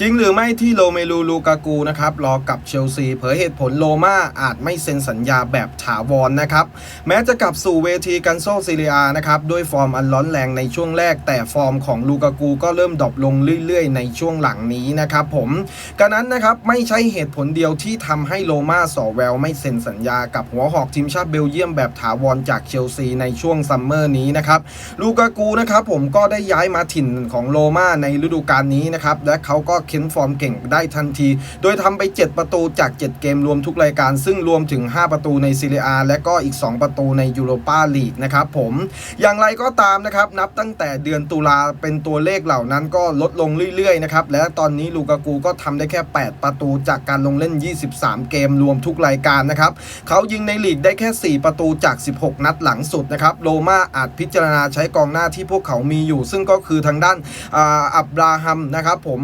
จริงหรือไม่ที่โรเมลูลูกากูนะครับรอกับเชลซีเผยเหตุผลโลมาอาจไม่เซ็นสัญญาแบบถาวรนะครับแม้จะกลับสู่เวทีกันโซซิเลียนะครับด้วยฟอร์มอันร้อนแรงในช่วงแรก แต่ฟอร์มของลูกากูก็เริ่มดรอปลงเรื่อยๆ ในช่วงหลังนี้นะครับผมกระนั้นนะครับไม่ใช่เหตุผลเดียวที่ทำให้โลมาสอแววไม่เซ็นสัญญากับหัวหอกทีมชาติเบลเยียมแบบถาวรจากเชลซีในช่วงซัมเมอร์นี้นะครับลูกากูนะครับผมก็ได้ย้ายมาถิ่นของโรม่าในฤดูกาลนี้นะครับและเขาก็เค้นฟอร์มเก่งได้ทันที โดยทำไป 7 ประตูจาก 7 เกมรวมทุกรายการ ซึ่งรวมถึง 5 ประตูในซีเรียและก็อีก 2 ประตูในยูโรปาลีกนะครับผม อย่างไรก็ตามนะครับ นับตั้งแต่เดือนตุลาเป็นตัวเลขเหล่านั้นก็ลดลงเรื่อยๆนะครับและตอนนี้ลูกากูก็ทำได้แค่ 8 ประตูจากการลงเล่น 23 เกมรวมทุกรายการนะครับเขายิงในลีกได้แค่ 4 ประตูจาก 16 นัดหลังสุดนะครับโรม่าอาจพิจารณาใช้กองหน้าที่พวกเขามีอยู่ ซึ่งก็คือทางด้านออับราฮัมนะครับผม